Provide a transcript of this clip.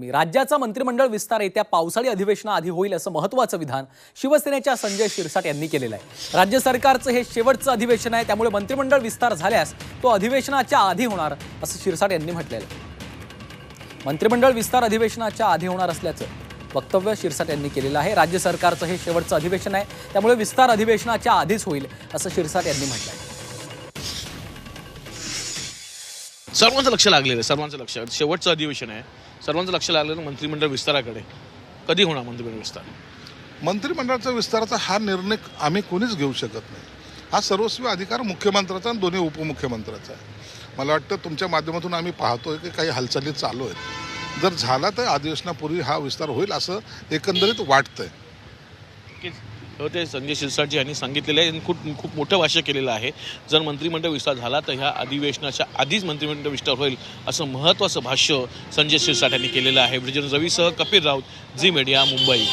बातमी. राज्याचा मंत्रिमंडळ विस्तार येत्या पावसाळी अधिवेशनाआधी होईल असं महत्त्वाचं विधान शिवसेनेच्या संजय शिरसाट यांनी केलेलं आहे. राज्य सरकारचं हे शेवटचं अधिवेशन आहे त्यामुळे मंत्रिमंडळ विस्तार झाल्यास तो अधिवेशनाच्या आधी होणार असं शिरसाट यांनी म्हटलेलं आहे. मंत्रिमंडळ विस्तार अधिवेशनाच्या आधी होणार असल्याचं वक्तव्य शिरसाट यांनी केलेलं आहे. राज्य सरकारचं हे शेवटचं अधिवेशन आहे त्यामुळे विस्तार अधिवेशनाच्या आधीच होईल असं शिरसाट यांनी म्हटलं आहे सर्वांचं लक्ष लागलेलं आहे सर्वांचं लक्ष. शेवटचं अधिवेशन आहे. सर्वांचं लक्ष लागलेलं मंत्रिमंडळ विस्ताराकडे. कधी होणार मंत्रिमंडळ विस्तार? मंत्रिमंडळाचा विस्ताराचा हा निर्णय आम्ही कोणीच घेऊ शकत नाही. हा सर्वस्वी अधिकार मुख्यमंत्र्याचा आणि दोन्ही उपमुख्यमंत्र्याचा आहे. मला वाटतं तुमच्या माध्यमातून आम्ही पाहतोय की काही हालचाली चालू आहेत. जर झाला तर अधिवेशनापूर्वी हा विस्तार होईल असं एकंदरीत वाटतंय. नक्कीच. हो, ते संजय शिरसाटजी यांनी सांगितलेलं आहे. खूप खूप मोठं भाष्य केलेलं आहे. जर मंत्रिमंडळ विस्तार झाला तर ह्या अधिवेशनाच्या आधीच मंत्रिमंडळ विस्तार होईल असं महत्त्वाचं भाष्य संजय शिरसाट यांनी केलेलं आहे. ब्रिजन रवीसह कपिल राऊत झी मीडिया मुंबई.